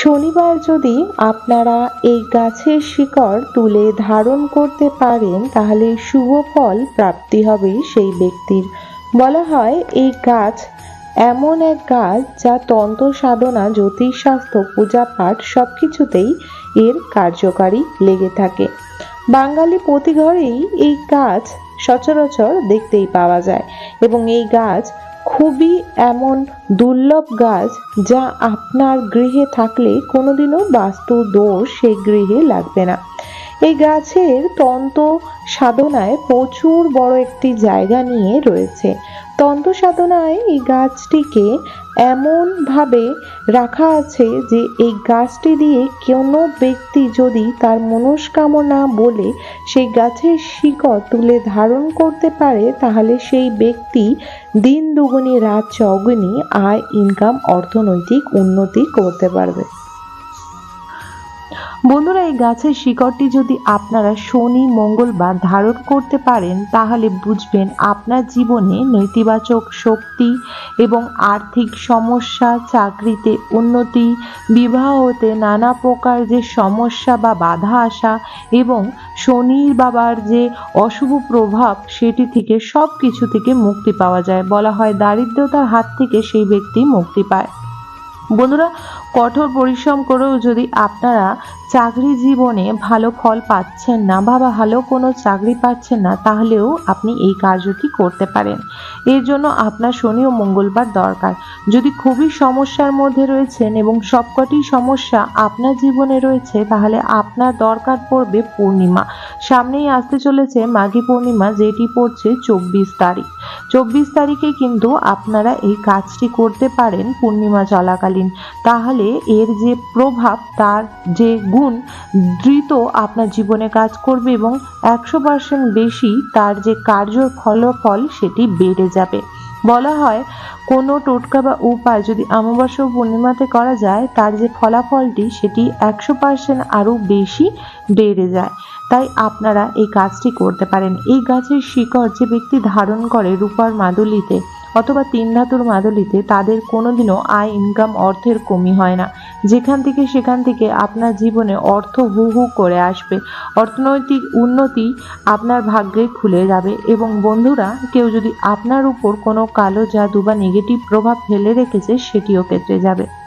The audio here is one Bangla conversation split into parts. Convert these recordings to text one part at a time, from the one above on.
শনিবার যদি আপনারা এই গাছের শিকড় তুলে ধারণ করতে পারেন, তাহলে শুভ ফল প্রাপ্তি হবে সেই ব্যক্তির। বলা হয়, এই গাছ এমন এক গাছ যা তন্ত্র, সাধনা, জ্যোতিষশাস্ত্র, পূজা পাঠ সব কিছুতেই এর কার্যকারী লেগে থাকে। বাঙালি প্রতি ঘরেই এই গাছ সচরাচর দেখতেই পাওয়া যায় এবং এই গাছ খুবই এমন দুর্লভ গাছ যা আপনার গৃহে থাকলে কোনোদিনও বাস্তু দোষ সেই গৃহে লাগবে না। এই গাছের তন্ত্র সাধনায় প্রচুর বড় একটি জায়গা নিয়ে রয়েছে। তন্ত্র সাধনায় এই গাছটিকে এমনভাবে রাখা আছে যে এই গাছটি দিয়ে কোনো ব্যক্তি যদি তার মনস্কামনা বলে সেই গাছের শিকড় তুলে ধারণ করতে পারে, তাহলে সেই ব্যক্তি দিন দুগুনি রাত চগুনি আয়, ইনকাম, অর্থনৈতিক উন্নতি করতে পারবে। বন্ধুরা, এই গাছের শিকড়টি যদি আপনারা শনি মঙ্গলবার ধারণ করতে পারেন, তাহলে বুঝবেন আপনার জীবনে নেতিবাচক শক্তি এবং আর্থিক সমস্যা, চাকরিতে উন্নতি বিবাহতে নানা প্রকার যে সমস্যা বা বাধা আসা এবং শনির বাবার যে অশুভ প্রভাব, সেটি থেকে সব কিছু থেকে মুক্তি পাওয়া যায় বলা হয়। দারিদ্রতার হাত থেকে সেই ব্যক্তি মুক্তি পায়। বন্ধুরা, কঠোর পরিশ্রম করেও যদি আপনারা চাকরি জীবনে ভালো ফল পাচ্ছেন না বা ভালো কোনো চাকরি পাচ্ছেন না, তাহলেও আপনি এই কার্যটি করতে পারেন? এর জন্য আপনার শনি ও মঙ্গলবার দরকার। যদি খুবই সমস্যার মধ্যে রয়েছেন এবং সবকটি সমস্যা আপনার জীবনে রয়েছে, তাহলে আপনার দরকার পড়বে পূর্ণিমা। সামনেই আসতে চলেছে মাঘী পূর্ণিমা, যেটি পড়ছে চব্বিশ তারিখ। চব্বিশ তারিখে কিন্তু আপনারা এই কাজটি করতে পারেন পূর্ণিমা চলাকালীন। তাহলে এর যে প্রভাব, তার যে গুণ দ্রুত আপনার জীবনে কাজ করবে এবং একশো পার্সেন্ট বেশি তার যে কার্য ফলাফল সেটি বেড়ে যাবে। বলা হয়, কোনো টোটকা বা উপায় যদি অমাবস্যা পূর্ণিমাতে করা যায়, তার যে ফলাফলটি সেটি একশো পার্সেন্ট আরও বেশি বেড়ে যায়। তাই আপনারা এই কাজটি করতে পারেন। এই গাছের শিকড় যে ব্যক্তি ধারণ করে রূপার মাদুলিতে অথবা তিন ধাতুর মাদুলিতে, তাদের কোনোদিনও আয় ইনকাম অর্থের কমি হয় না। যেখান থেকে সেখান থেকে আপনার জীবনে অর্থ হু হু করে আসবে, অর্থনৈতিক উন্নতি আপনার ভাগ্যে খুলে যাবে এবং বন্ধুরা, কেউ যদি আপনার উপর কোনো কালো জাদু বা নেগেটিভ প্রভাব ফেলে রেখেছে, সেটিও কেটে যাবে।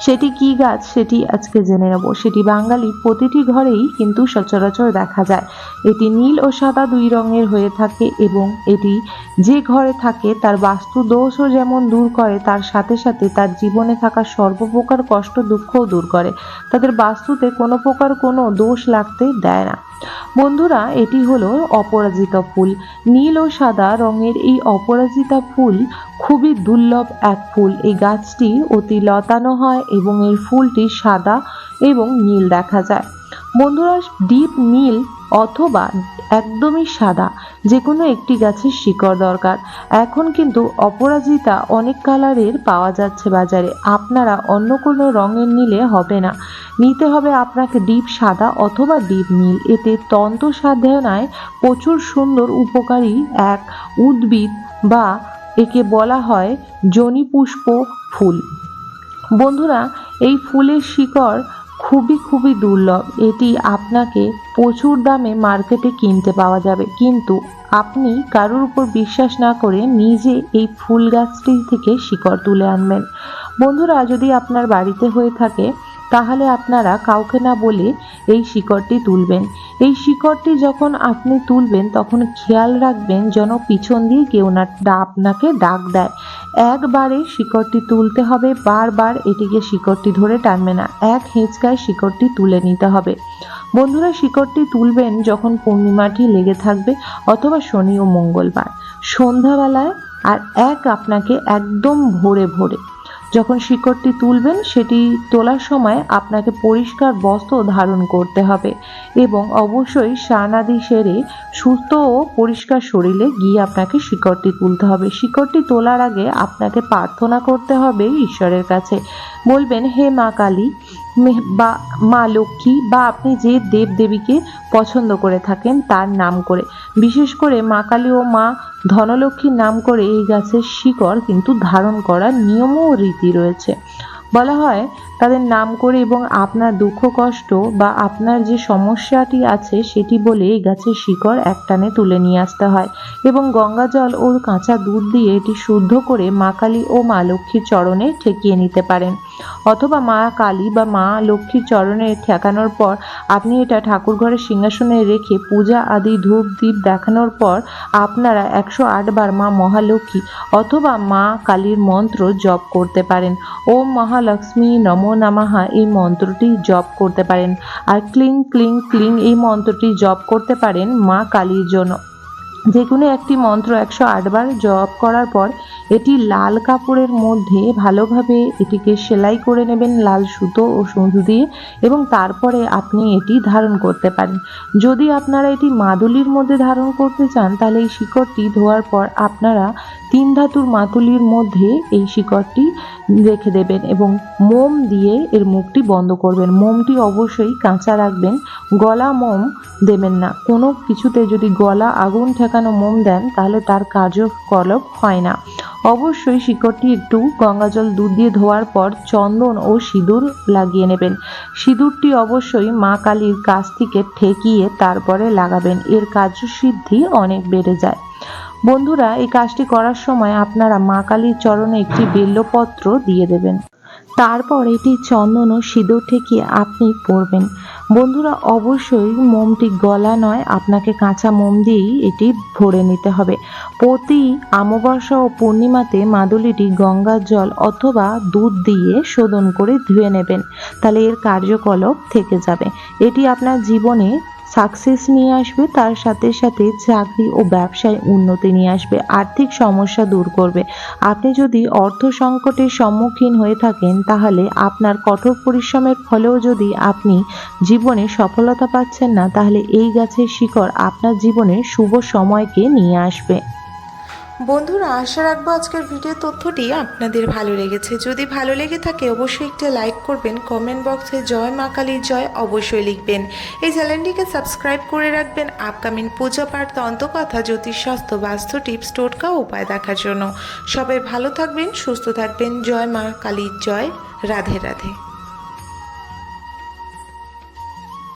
সেটি কি গাছ সেটি আজকে জেনে নেব। সেটি বাঙালি প্রতিটি ঘরেই কিন্তু সচরাচর দেখা যায়। এটি নীল ও সাদা দুই রঙের হয়ে থাকে এবং এটি যে ঘরে থাকে তার বাস্তু দোষও যেমন দূর করে, তার সাথে সাথে তার জীবনে থাকা সর্বপ্রকার কষ্ট দুঃখও দূর করে। তাদের বাস্তুতে কোনো প্রকার কোনো দোষ লাগতে দেয় না। বন্ধুরা, এটি হলো অপরাজিতা ফুল। নীল ও সাদা রঙের এই অপরাজিতা ফুল খুবই দুর্লভ এক ফুল। এই গাছটি অতি লতানো হয় এবং এর ফুলটি সাদা এবং নীল দেখা যায়। বন্ধুরা, ডিপ নীল অথবা একদমই সাদা যে কোনো একটি গাছের শিকড় দরকার। এখন কিন্তু অপরাজিতা অনেক কালারের পাওয়া যাচ্ছে বাজারে। আপনারা অন্য কোনো রঙের নিলে হবে না। নিতে হবে আপনাকে ডিপ সাদা অথবা ডিপ নীল। এতে তন্ত্র সাধনায় প্রচুর সুন্দর উপকারী এক উদ্ভিদ বা একে বলা হয় জনি পুষ্প ফুল। বন্ধুরা, এই ফুলের শিকড় খুবই খুবই দুর্লভ। এটি আপনাকে প্রচুর দামে মার্কেটে কিনতে পাওয়া যাবে। কিন্তু আপনি কারোর উপর বিশ্বাস না করে নিজে এই ফুল গাছটি থেকে শিকড় তুলে আনবেন। বন্ধুরা, যদি আপনার বাড়িতে হয়ে থাকে, তাহলে আপনারা কাউকে না বলে এই শিকড়টি তুলবেন। এই শিকড়টি যখন আপনি তুলবেন, তখন খেয়াল রাখবেন যেন পিছন দিয়ে কেউ না, আপনাকে ডাক দেয়। একবারে শিকড়টি তুলতে হবে, বারবার এটিকে শিকড়টি ধরে টানবে না। এক হেঁচকায় শিকড়টি তুলে নিতে হবে। বন্ধুরা, শিকড়টি তুলবেন যখন পূর্ণিমাটি লেগে থাকবে অথবা শনি ও মঙ্গলবার। সন্ধ্যাবেলায় আর এক আপনাকে একদম ভোরে ভোরে যখন শিকড়টি তুলবেন, সেটি তোলার সময় আপনাকে পরিষ্কার বস্ত্র ধারণ করতে হবে এবং অবশ্যই সানাদি সেরে সুস্থ ও পরিষ্কার শরীরে গিয়ে আপনাকে শিকড়টি তুলতে হবে। শিকড়টি তোলার আগে আপনাকে প্রার্থনা করতে হবে ঈশ্বরের কাছে। বলবেন, হে মা কালী বা মা লক্ষ্মী বা আপনি যে দেব দেবীকে পছন্দ করে থাকেন তার নাম করে। বিশেষ করে মা কালী ও মা ধনলক্ষ্মীর নাম করে এই গাছের শিকড় কিন্তু ধারণ করার নিয়ম ও রীতি রয়েছে। বলা হয়, তাদের নাম করে এবং আপনার দুঃখ, কষ্ট বা আপনার যে সমস্যাটি আছে সেটি বলে এই গাছের শিকড় একটানে তুলে নিয়ে আসতে হয় এবং গঙ্গা জল ও কাঁচা দুধ দিয়ে এটি শুদ্ধ করে মা কালী ও মা লক্ষ্মীর চরণে ঠেকিয়ে নিতে পারেন। অথবা মা কালী বা মা লক্ষ্মীর চরণে ঠেকানোর পর আপনি এটা ঠাকুর ঘরের সিংহাসনে রেখে পূজা আদি ধূপ দ্বীপ দেখানোর পর আপনারা একশো বার মা মহালক্ষ্মী অথবা মা কালীর মন্ত্র জপ করতে পারেন। ওম মহালক্ষ্মী নমো নামাহা এই মন্ত্রটি জপ করতে পারেন। আর ক্লিং ক্লিং ক্লিং এই মন্ত্রটি জপ করতে পারেন মা কালীর জন্য। যে কোনো একটি মন্ত্র একশো আটবার জপ করার পর এটি লাল কাপড়ের মধ্যে ভালোভাবে এটিকে সেলাই করে নেবেন লাল সুতো ও সুতো দিয়ে এবং তারপরে আপনি এটি ধারণ করতে পারেন। যদি আপনারা এটি মাদুলির মধ্যে ধারণ করতে চান, তাহলে এই শিকড়টি ধোয়ার পর আপনারা তিন ধাতুর মাতুলির মধ্যে এই শিকড়টি রেখে দেবেন এবং মোম দিয়ে এর মুখটি বন্ধ করবেন। মোমটি অবশ্যই কাঁচা রাখবেন। গলা মোম দেবেন না। কোনো কিছুতে যদি গলা আগুন ঠেকানো মোম দেন, তাহলে তার কার্যকলাপ হয় না। অবশ্যই শিকড়টি একটু গঙ্গাজল দুধ দিয়ে ধোয়ার পর চন্দন ও সিঁদুর লাগিয়ে নেবেন। সিঁদুরটি অবশ্যই মা কালীর কাছ থেকে ঠেকিয়ে তারপরে লাগাবেন। এর কার্যসিদ্ধি অনেক বেড়ে যায়। বন্ধুরা, এই কাজটি করার সময় আপনারা মা কালীর চরণে একটি বেল্লপত্র দিয়ে দেবেন। তারপর এটি চন্দন ও সিঁদুর ঠেকিয়ে আপনি পরবেন। বন্ধুরা, অবশ্যই মোমটি গলা নয়, আপনাকে কাঁচা মোম দিয়েই এটি ভরে নিতে হবে। প্রতি অমাবস্যা ও পূর্ণিমাতে মাদুলিটি গঙ্গার জল অথবা দুধ দিয়ে শোধন করে ধুয়ে নেবেন। তাহলে এর কার্যকলাপ থেকে যাবে। এটি আপনার জীবনে সাকসেস নিয়ে আসবে, তার সাথে সাথে চাকরি ও ব্যবসায় উন্নতি নিয়ে আসবে, আর্থিক সমস্যা দূর করবে। আপনি যদি অর্থ সংকটের সম্মুখীন হয়ে থাকেন, তাহলে আপনার কঠোর পরিশ্রমের ফলেও যদি আপনি জীবনে সফলতা পাচ্ছেন না, তাহলে এই গাছের শিকড় আপনার জীবনে শুভ সময়কে নিয়ে আসবে। বন্ধুরা, আশা রাখব আজকের ভিডিও তথ্যটি আপনাদের ভালো লেগেছে। যদি ভালো লেগে থাকে, অবশ্যই একটি লাইক করবেন কমেন্ট বক্সে জয় মা কালীর জয় অবশ্যই লিখবেন। এই চ্যানেলটিকে সাবস্ক্রাইব করে রাখবেন আপকামিং পূজা পাঠ, তন্ত্রকথা, জ্যোতিষশাস্ত্র, বাস্তু টিপস টোটকা উপায় দেখার জন্য। সবাই ভালো থাকবেন, সুস্থ থাকবেন। জয় মা কালীর জয়। রাধে রাধে।